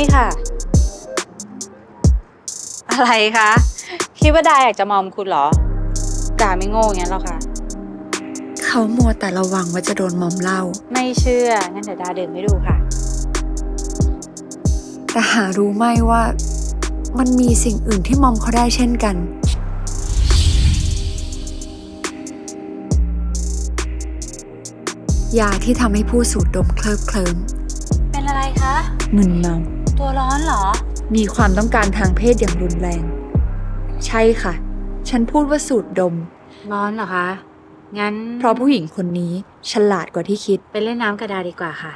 นี่ค่ะ อะไรคะ คิดว่าดาอยากจะมอมคุณเหรอ ดาไม่โง่อย่างนั้นหรอกค่ะ เขามัวแต่ระวังว่าจะโดนมอมเหล้าไม่เชื่อ งั้นเดี๋ยวดาเดินไปดูค่ะ แต่หารู้ไหมว่า มันมีสิ่งอื่นที่มอมเขาได้เช่นกัน ยาที่ทำให้ผู้สูดดมเคลิบเคลิ้มเป็นอะไรคะ มึนเมา ตัวร้อนเหรอ มีความต้องการทางเพศอย่างรุนแรง ใช่ค่ะ ฉันพูดว่าสูดดม ร้อนเหรอคะ งั้นเพราะผู้หญิงคนนี้ฉลาดกว่าที่คิด ไปเล่นน้ำกระดาดีกว่าค่ะ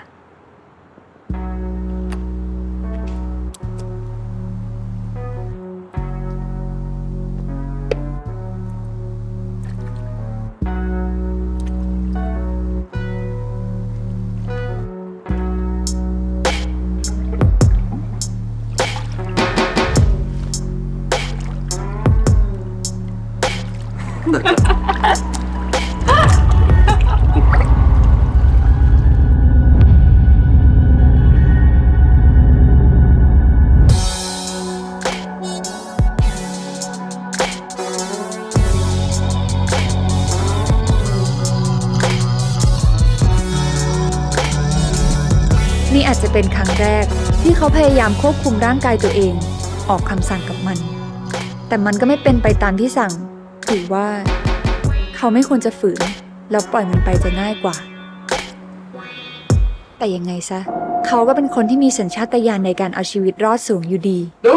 นี่อาจจะเป็นครั้งแรกที่เขาพยายามควบคุมร่างกายตัวเอง ออกคำสั่งกับมัน แต่มันก็ไม่เป็นไปตามที่สั่ง ถือว่า เขาไม่ควรจะฝืนแล้วปล่อยมันไปจะง่ายกว่า แต่ยังไงซะ เขาก็เป็นคนที่มีสัญชาตญาณในการเอาชีวิตรอดสูงอยู่ดี ดู